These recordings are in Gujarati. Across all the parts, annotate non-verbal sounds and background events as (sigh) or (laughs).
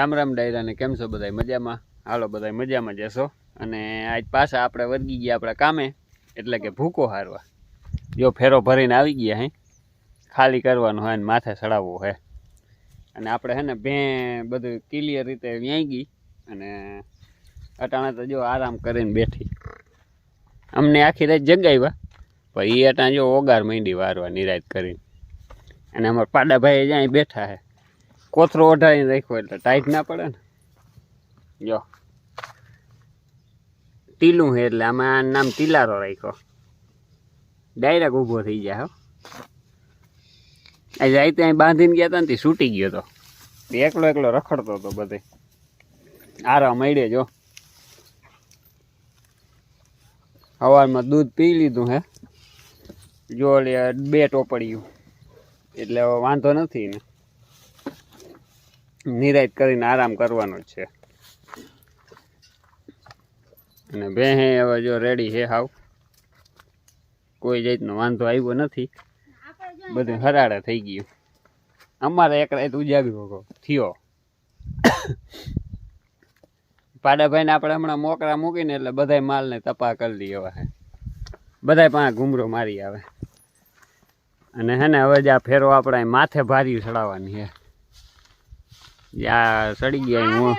રામ રામ ડાયરાને, કેમ છો બધા મજામાં? હાલો બધા મજામાં જશો અને આજ પાછા આપણે વર્ગી ગયા આપણા કામે, એટલે કે ભૂકો હારવા. જો ફેરો ભરીને આવી ગયા હે, ખાલી કરવાનો હોય ને માથે ચડાવવો હે. અને આપણે હે ને ભે બધું ક્લિયર રીતે વ્યાઈ ગઈ, અને અટાણા તો જો આરામ કરીને બેઠી. અમને આખી રાત જગાવ્યા પણ એ અટાણા જો ઓગાર માંડી વારવા નિરાત કરીને. અને અમારા પાડાભાઈ જ્યાં બેઠા હે. કોથરો ઓઢાડીને રાખ્યો એટલે ટાઈટ ના પડે ને? જો. ટીલું છે એટલે આમાં નામ ટીલારો રાખ્યો. ડાયરેક્ટ ઊભો થઈ જાય હો. આજે જાય ત્યાં બાંધીને ગયા હતા ને તે છૂટી ગયો હતો એકલો એકલો રખડતો હતો બધે. આરા મળે, જો. સવારમાં દૂધ પી લીધું હે. જો બે ટોપડિયું એટલે વાંધો નથી ને. નિરાત કરીને આરામ કરવાનો છે. અને ભેહે હવે જો રેડી છે હાવ. કોઈ જાતનો વાંધો આવ્યો નથી. બધું હરાળે થઈ ગયું. અમારે એક રાત ઉજાગ્યો હતો થયો. પાડાભાઈને આપણે હમણાં મોકરા મૂકીને એટલે બધાય માલને તપા કરી લઈએ હવે બધાય પાસે ઘૂમરો મારી આવે. અને હે ને હવે જ આ ફેરો આપણે માથે ભારી ચડાવવાની છે યા સડી ગયા હું.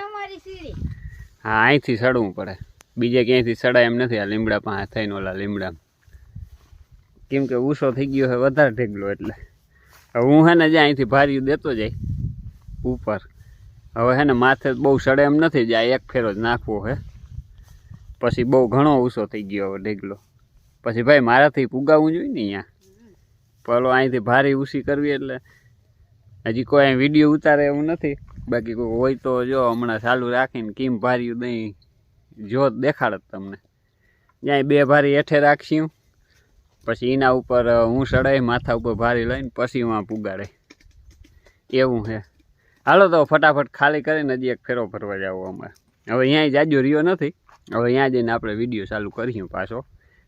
હા અહીંથી સડવું પડે. બીજે ક્યાંયથી સડાય એમ નથી આ લીમડા પાસે થઈને ઓલા લીમડા. કેમ કે ઊંસો થઈ ગયો છે વધારે ઢેગલો એટલે. હવે હું હે ને જ્યાં અહીંથી ભાર્યું દેતો જાય ઉપર. હવે હે ને માથે બહુ સડે એમ નથી જાય એક ફેરો જ નાખવો હે. પછી બહુ ઘણો ઊંસો થઈ ગયો હવે ઢેગલો. પછી ભાઈ મારાથી પુગાવવું જોઈએ ને અહીંયા? પેલો અહીંથી ભારી ઊંસી કરવી એટલે હજી કોઈ વીડિયો ઉતારે એવું નથી. બાકી કોઈ હોય તો જો હમણાં ચાલુ રાખીને કેમ ભાર્યું નહીં, જો દેખાડત તમને. જ્યાં બે ભારી હેઠે રાખશું, પછી એના ઉપર હું ચડાય માથા ઉપર ભારી લઈને પછી વાં પુગાડે. એવું છે હાલો તો ફટાફટ ખાલી કરીને હજી એક ફેરો ફરવા જાવ અમારે. હવે અહીંયા જાજો રહ્યો નથી. હવે અહીંયા જઈને આપણે વીડિયો ચાલુ કરીશું પાછો.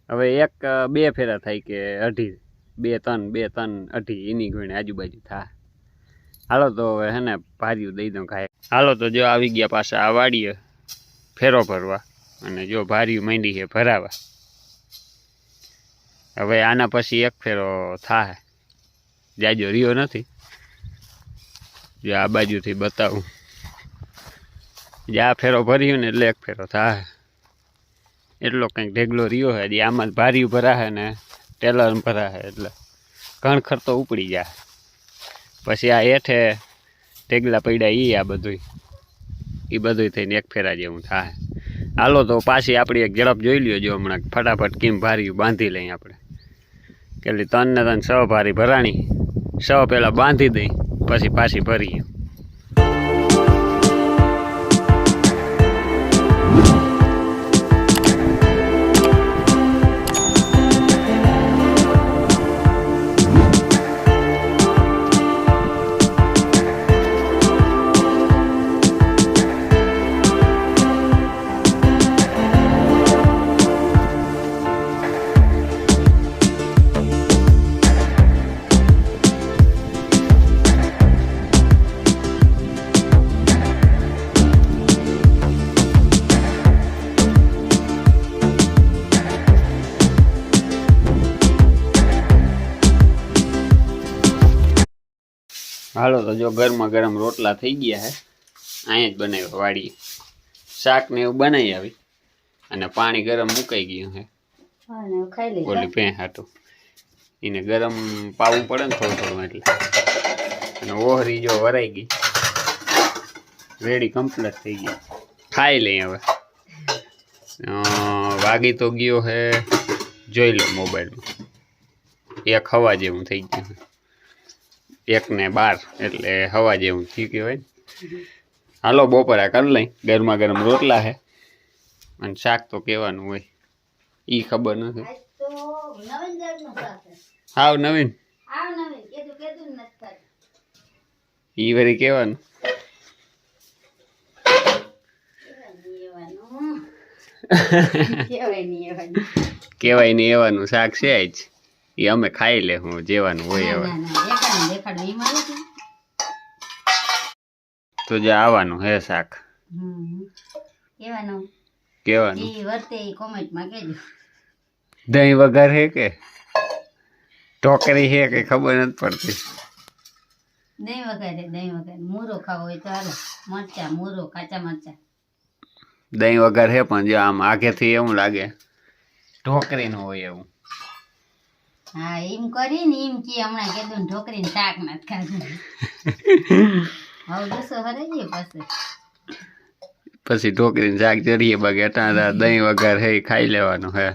હવે એક બે ફેરા થાય કે અઢી. બે ત્રણ બે ત્રણ અઢી. એની ગણી આજુબાજુ થાય હાલો તો હવે હે ને ભાર્યું દઈ દઉં ખાય હાલો તો જો આવી ગયા પાછા આ વાડીએ ફેરો ભરવા અને જો ભાર્યું માંડી છે ભરાવા. હવે આના પછી એક ફેરો થાય જાજો રહ્યો નથી. જો આ બાજુથી બતાવું. જે આ ફેરો ભર્યું ને એટલે એક ફેરો થાય એટલો કંઈક ઢેગલો રહ્યો છે આમાં ભાર્યું ભરાશે ને, ટેલર ભરાશે એટલે. ઘણ ખર્ચો ઉપડી જાય પછી આ હેઠે ઢેગલા પડ્યા એ આ બધું એ બધું થઈને એક ફેરા જેવું થાય. હાલો તો પાછી આપણી એક ઝડપ જોઈ લ્યો જો હમણાં ફટાફટ કેમ ભારી બાંધી લઈએ આપણે. કેટલી ત્રણ ને ત્રણ સ ભારી ભરાણી. સ પહેલાં બાંધી દઈ, પછી પાછી ભરીએ. હાલો તો જો ગરમા ગરમ રોટલા થઈ ગયા હે અહીંયા જ બનાવ્યો વાડીએ. શાક ને એવું બનાવી આવી અને પાણી ગરમ મુકાઈ ગયું હે. ખાઈ ઓલી ભેં હાટું. એને ગરમ પાવું પડે ને થોડું થોડું એટલે. અને ઓહરી જો વરાઈ ગઈ. રેડી કમ્પ્લીટ થઈ ગઈ. ખાઈ લઈ હવે. વાગી તો ગયો હે જોઈ લો મોબાઈલમાં. એક હવા જેવું થઈ ગયું એક ને બાર એટલે હવા જેવું થયું કહેવાય. ને હાલો બપોરા કરી લઈ. ગરમા ગરમ રોટલા હે. અને શાક તો કહેવાનું હોય. ઈ ખબર નથી હાવ નવીન. ઈ વરી કહેવાનું. (laughs) કહેવાય નહીં એવાનું. શાક છે જ એ અમે ખાઈ લે હું જેવાનું હોય હવે તો જે આવવાનું હે શાક. કેવાનું? વર્તે કોમેન્ટમાં કહેજો. દહીં વગર હે કે? ઢોકરી હે કે ખબર નથી પડતી. દહીં વગર દહીં વગર મૂરો ખાવો હોય તો હાલો મરચા મૂરો કાચા મરચા. દહીં વગર હે પણ જો આમ આગેથી એવું લાગે. ઢોકરીનું હોય એવું. હા એમ કરીને એમ કે હમણાં કીધું ઢોકરીને શાક નથી ખાધું. હવે દસો હરાઈએ પછી. પછી ઢોકરીને શાક ચડીએ બાકી અટાણા દહીં વગર હે ખાઈ લેવાનું હે.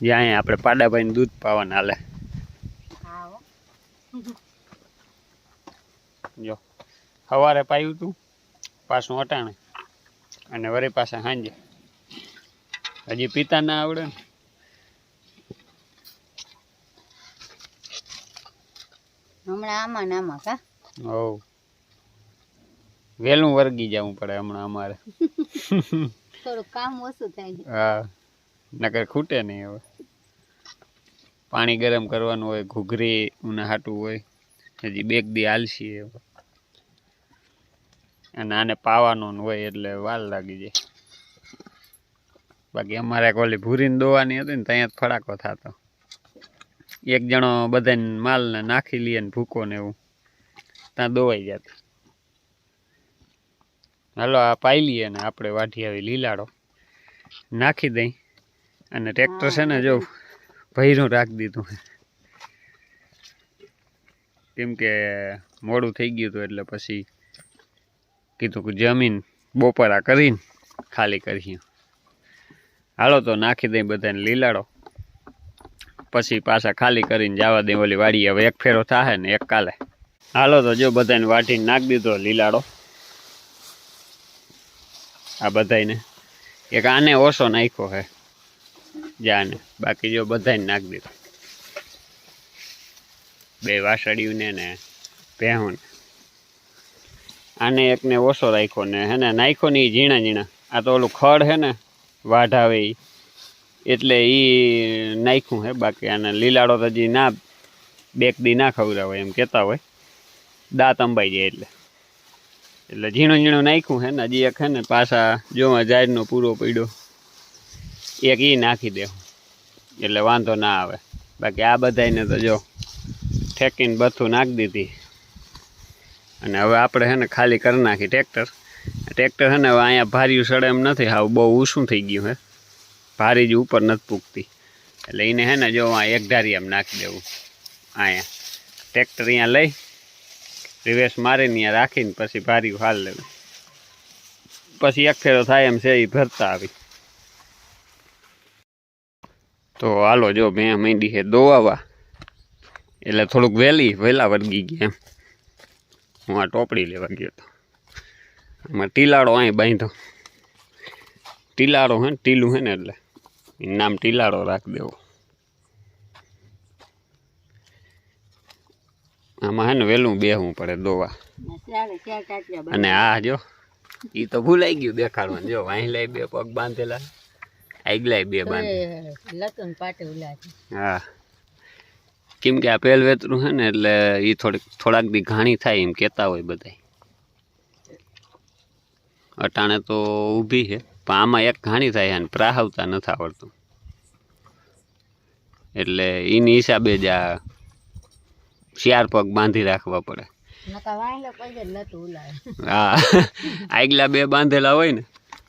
જ્યાં આપણે પાડાભાઈને દૂધ પાવાના હાલે. જો સવારે પાયું તું પાછું અટાણે. અને વળી પાછા સાંજે. હજી પીતા ના આવડે ને. હમણાં આમાં ને આમાં કા? વહેલું વર્ગી જવું પડે હમણાં અમારે. થોડું કામ ઓછું થાય હા. નકર ખૂટે નહીં હવે. પાણી ગરમ કરવાનું હોય ઘૂઘરી ઉના હાટું હોય હજી બેગ દી હાલશી હવે અને આને પાવાનું ને હોય એટલે વાલ લાગી જાય. બાકી અમારે કોલી ભૂરીને દોવાની હતી ને ત્યાં જ ફડાકો થતો. એક જણો બધાને માલને નાખી લઈએ ને ભૂકો ને એવું. ત્યાં દોવાઈ જાત હાલો, આ પાઈ લઈએ ને આપણે વાઢી આવી લીલાડો નાખી દઈ અને ટ્રેક્ટર છે ને જો ભૈરું રાખી દીધું. કેમ કે મોડું થઈ ગયું હતું એટલે પછી કીધું કે જમીન બપોરા કરીને ખાલી કરીએ. હાલો તો નાખી દઈ બધાને લીલાડો પછી પાછા ખાલી કરીને જવા દે ઓલી વાડી હવે એક ફેરો થાય ને એક કાલે. હાલો તો જો બધાને વાટીને નાખી દીધો લીલાડો. આ બધાને એક આને ઓછો નાખ્યો હે. જાને બાકી જો બધાને નાખી દીધો. બે વાસળીઓને ને ભેહું આને એકને ઓછો રાખ્યો ને હે ને. નાખ્યો ને ઈ ઝીણા ઝીણા. આ તો ઓલું ખડ હે ને, વાઢાવે ઈ. એટલે એ નાખ્યું હે, બાકી આને લીલાડો તો હજી ના, બેક દી ના ખવડાવે એમ કહેતા હોય. દાંત અંબાઈ જાય એટલે. એટલે ઝીણું ઝીણું નાખ્યું હે ને, હજી એક હે ને, પાછા જોવા જાહેરનો પૂરો પડ્યો. એક એ નાખી દેવું એટલે વાંધો ના આવે. બાકી આ બધાને તો જો ઠેકીને બથું નાખી દીધી. અને હવે આપણે હે ને ખાલી કરી નાખી ટ્રેક્ટર. ટ્રેક્ટર હે ને, હવે અહીંયા ભાર્યું સડે એમ નથી, હાવ બહુ ઊંચું થઈ ગયું હે. ભારી જ ઉપર નથી પૂગતી. એટલે એને હે ને જો આ એક ધારી આમ નાખી દેવું. અહીંયા ટ્રેક્ટર અહીંયા લઈ રિવેસ મારીને અહીંયા રાખીને પછી ભારી હાલ લેવું. પછી એક ફેરો થાય એમ છે એ ભરતા આવી. તો હાલો જો મેં માંડી છે દોવાવા. એટલે થોડુંક વહેલી, વહેલા વળગી ગયા એમ. હું આ ટોપડી લેવા ગયો હતો આમાં ટીલાડો અહીં બાંધો ટીલાડો હે ને, ટીલું હે ને એટલે. નામ ટીલાડો રાખી દેવો. આમાં હે ને વહેલું બેહવું પડે દોવા. અને આ જો એ તો ભૂલાઈ ગયું દેખાડવાનું. જો વાહિલાય બે પગ બાંધેલા. આગલાય બે બાંધે હા. કેમ કે આ પહેલ વેતરું છે ને એટલે એ થોડીક થોડાક દી ઘાણી થાય એમ કહેતા હોય બધા અટાણે તો ઊભી છે પણ આમાં એક ઘાણી થાય અને પ્રાહવતા નથી આવડતું. એટલે એની હિસાબે જ આ ચાર પગ બાંધી રાખવા પડે. હા આગલા બે બાંધેલા હોય ને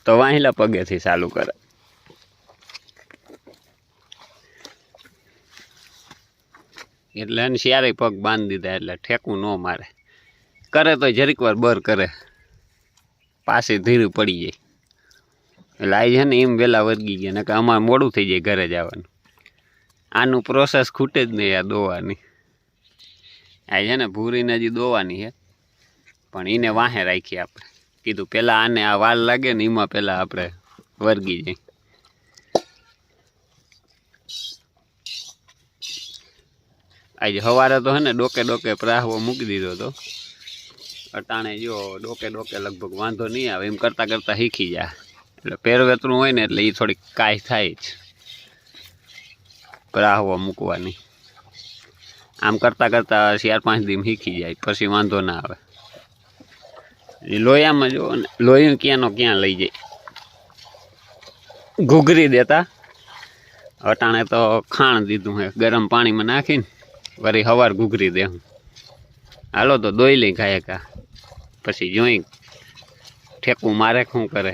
તો વાહિલા પગેથી ચાલુ કરે. એટલે એને ચારે પગ બાંધી દીધા એટલે ઠેકું ન મારે. કરે તો જરીક વાર બર કરે. પાસે ધીરું પડી જાય. એટલે આ છે ને એમ વહેલા વર્ગી ગયા, નકર અમારે મોડું થઈ જાય ઘરે જવાનું. આનું પ્રોસેસ ખૂટે જ નહીં આ દોવાની. આ છે ને ભૂરીને હજી દોવાની છે, પણ એને વાહે રાખીએ આપણે. કીધું પહેલાં આને આ વાલ લાગે ને એમાં પહેલાં આપણે વર્ગી જાય આજે સવારે તો હે ને ડોકે ડોકે પ્રાહવો મૂકી દીધો હતો અટાણે જો ડોકે ડોકે લગભગ વાંધો નહીં આવે, એમ કરતાં કરતાં શીખી જાય. એટલે પહેરવેતરું હોય ને એટલે એ થોડીક કાય થાય જ. રાહવા મૂકવાની. આમ કરતાં કરતાં ચાર પાંચ દિન શીખી જાય, પછી વાંધો ના આવે. એ લોયામાં જો લોયું ક્યાંનો ક્યાં લઈ જાય. ઘૂઘરી દેતા. અટાણે તો ખાણ દીધું હે, ગરમ પાણીમાં નાખીને વળી હવાર ઘૂઘરી દે હાલો તો દોઈ લઈ ખાય કા પછી જોઈ, ઠેકું મારે શું કરે.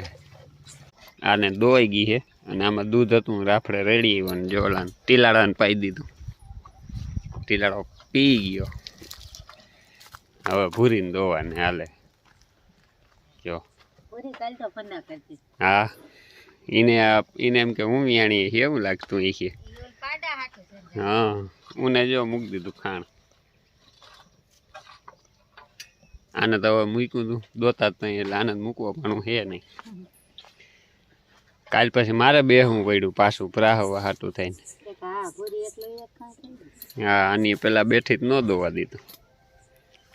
આને દોઈ ગઈ હે. અને આમાં દૂધ હતું રાફડે રેડી આવ્યો ને જોલાને ટીલાડાને પાઈ દીધું. ટીલાડો પી ગયો. હવે ભૂરીને દોવાને હાલે. જો. હા. એને એને એમ કે હું વિયાણી એવું લાગતું એ હા. ઉને જો મૂકી દીધું ખાણ. આને તો હવે મૂક્યું હતું દોતા જ નહીં એટલે આને તો મૂકવો પણ હે નહીં. કાલ પછી મારે બે હું પડ્યું પાછું પ્રાહવા હાટું થઈને. હા આની પેલા બેઠી જ ન દોવા દીધું.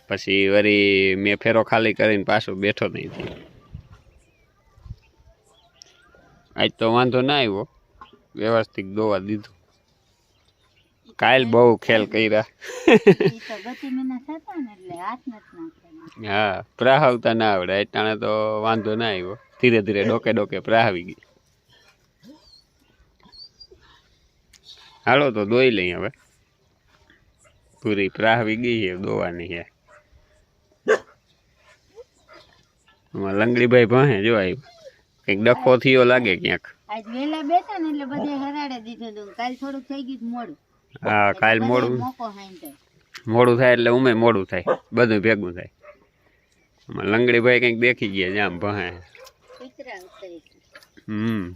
પછી વળી મેં ફેરો ખાલી કરીને પાછો બેઠો નહીં થયો. આજ તો વાંધો ના આવ્યો. વ્યવસ્થિત દોવા દીધું. કાલ બહુ ખેલ કર્યા. હા પ્રાહવતા ના આવડે. અટાણે તો વાંધો ના આવ્યો. ધીરે ધીરે ડોકે ડોકે પ્રાહવી ગઈ. હાલો તો દોઈ લઈ હવે. પૂરી પ્રાહવી ગઈ છે દોવાની છે. આમાં લંગડીભાઈ ભણે જો આવ્યો કંઈક ડખો થયો લાગે ક્યાંક. આજ વેલા બેઠા ને એટલે બધે હરાડે દીધું હતું. કાલ થોડુંક થઈ ગયું મોડું. હા કાલ મોડું. મોડું થાય એટલે ઉમે મોડું થાય. બધું ભેગું થાય. આમાં લંગડીભાઈ કંઈક દેખી ગયા જ્યાં ભણે. કૂતરા હમ.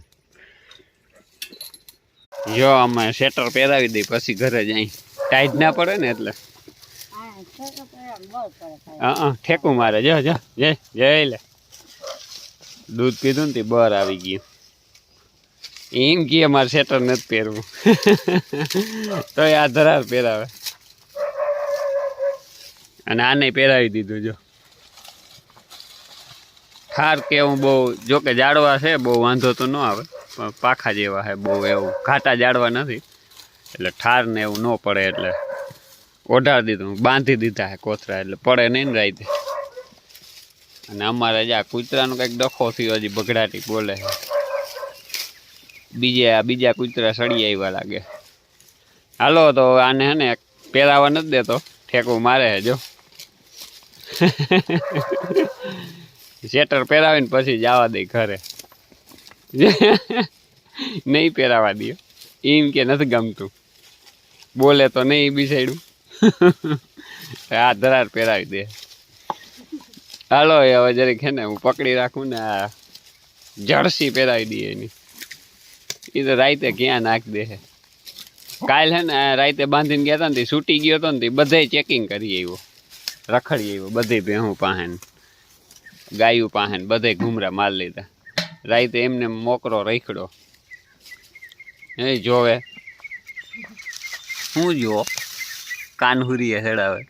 જો અમે શેટર પહેરાવી દઈ, પછી ઘરે જાય. ટાઈટ ના પડે ને એટલે. હા. હા હા ઠેકું મારે. જો જો, જય જય લે. દૂધ પીધું ને બર આવી ગયું. એમ કે મારે શેટર નથી પહેરવું. (laughs) તો આ ધરાર પહેરાવે. અને આને પહેરાવી દીધું, જો. થાર કેવું બહુ જોકે જાડવા છે, બહુ વાંધો તો ન આવે. પાખા જેવા છે બહુ એવું ઘાટા જાડવા નથી. એટલે ઠાર ને એવું ન પડે, એટલે ઓઢાડી દીધું, બાંધી દીધા છે કોથરા, એટલે પડે નહીં ને રાતે. અને અમારે જ આ કૂતરાનો કંઈક ડખો થયો, હજી બગડાટી બોલે છે બીજે આ બીજા કૂતરા સળી આવ્યા લાગે. હાલો, તો આને હે ને પહેરાવા નથી દેતો, ઠેકું મારે છે જો. (laughs) શેટર પહેરાવીને પછી જવા દે ઘરે. (laughs) નહીં પહેરાવા દો. એમ કે નથી ગમતું. બોલે તો નહીં બી સાઈડું (laughs) આ ધરાર પહેરાવી દે. હાલો હવે જરીક છે ને હું પકડી રાખું ને આ જર્સી પહેરાવી દઈએ એની. એ તો રાતે ક્યાં નાખી દે કાલ હે ને રાતે બાંધીને ગયા હતા ને છૂટી ગયો હતો ને બધે ચેકિંગ કરી આવ્યો. રખડી આવ્યો બધે ભેહું પાસે ગાયું પાસે ને બધે ઘૂમરા માર લીધા. રાતે એમને મોકરો રખડો એ જોવે શું જુઓ કાનહુરીએ હેડાવે.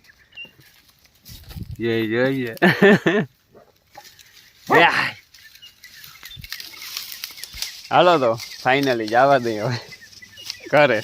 જય જય જય. (laughs) હાલો તો ફાઇનલી જવા દઈએ હવે. કરે